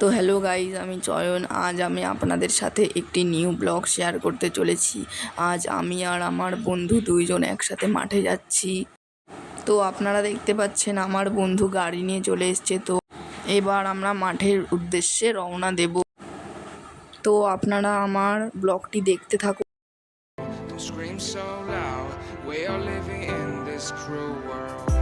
তো hello guys আমি চয়ন আজ আমি আপনাদের সাথে একটি নিউ ব্লগ শেয়ার করতে চলেছি। আজ আমি আর আমার বন্ধু দুইজন একসাথে মাঠে যাচ্ছি। তো আপনারা দেখতে পাচ্ছেন, আমার বন্ধু গাড়ি নিয়ে চলে এসছে। তো এবার আমরা মাঠের উদ্দেশ্যে রওনা দেব। তো আপনারা আমার ব্লগটি দেখতে থাকুন. We are living in this cruel world.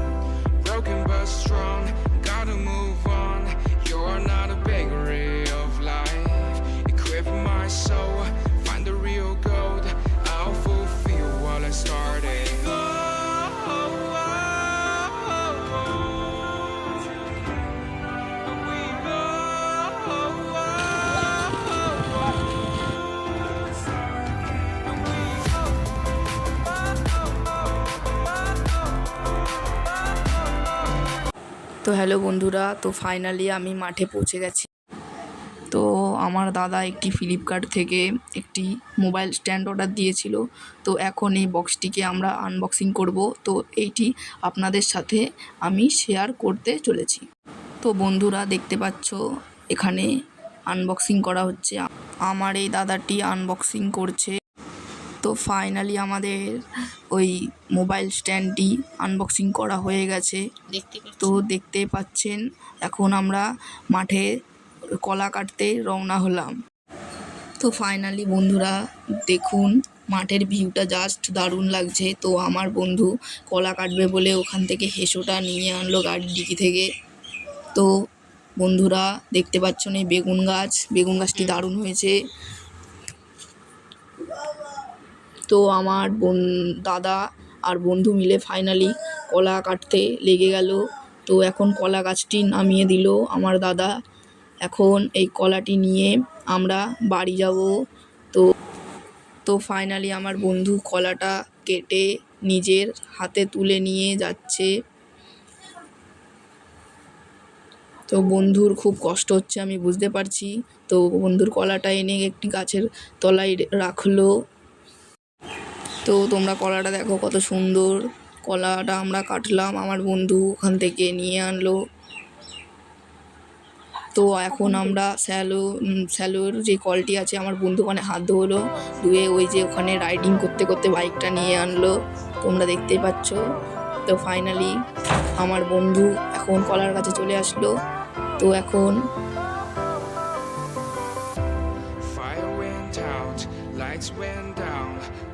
তো হ্যালো বন্ধুরা, তো ফাইনালি আমি মাঠে পৌঁছে গেছি। তো আমার দাদা একটি ফ্লিপকার্ট থেকে একটি মোবাইল স্ট্যান্ড অর্ডার দিয়েছিল। তো এখন এই বক্সটিকে আমরা আনবক্সিং করব। তো এইটি আপনাদের সাথে আমি শেয়ার করতে চলেছি। তো বন্ধুরা, দেখতে পাচ্ছ, এখানে আনবক্সিং করা হচ্ছে। আমার এই দাদাটি আনবক্সিং করছে। তো ফাইনালি আমাদের ওই মোবাইল স্ট্যান্ডটি আনবক্সিং করা হয়ে গেছে। তো দেখতে পাচ্ছেন এখন আমরা মাঠে কলা কাটতে রওনা হলাম। তো ফাইনালি বন্ধুরা দেখুন মাঠের ভিউটা জাস্ট দারুণ লাগছে। তো আমার বন্ধু কলা কাটবে বলে ওখান থেকে হেসোটা নিয়ে আনলো গাড়ির ডিকি থেকে। তো বন্ধুরা দেখতে পাচ্ছেন এই বেগুন গাছ? বেগুন গাছটি দারুণ হয়েছে। তো আমার বোন, দাদা আর বন্ধু মিলে ফাইনালি কলা কাটতে লেগে গেল। তো এখন কলা গাছটি নামিয়ে দিল আমার দাদা। এখন এই কলাটি নিয়ে আমরা বাড়ি যাব। তো তো ফাইনালি আমার বন্ধু কলাটা কেটে নিজের হাতে তুলে নিয়ে যাচ্ছে। তো বন্ধুর খুব কষ্ট হচ্ছে আমি বুঝতে পারছি। তো বন্ধুর কলাটা এনে একটি গাছের তলায় রাখল। তো তোমরা কলাটা দেখো কত সুন্দর। কলাটা আমরা কাটলাম আমার বন্ধু ওখান থেকে নিয়ে আনলো। তো এখন আমরা স্যালো স্যালোর যে কলটি আছে আমার বন্ধু ওখানে হাত ধোলো, ধুয়ে ওই যে ওখানে রাইডিং করতে করতে বাইকটা নিয়ে আনলো। তোমরা দেখতেই পাচ্ছ। তো ফাইনালি আমার বন্ধু এখন কলার কাছে চলে আসলো। তো এখন lights went down.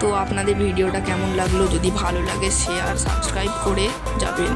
তো আপনাদের ভিডিওটা কেমন লাগল? যদি ভালো লাগে শেয়ার সাবস্ক্রাইব করে যাবেন।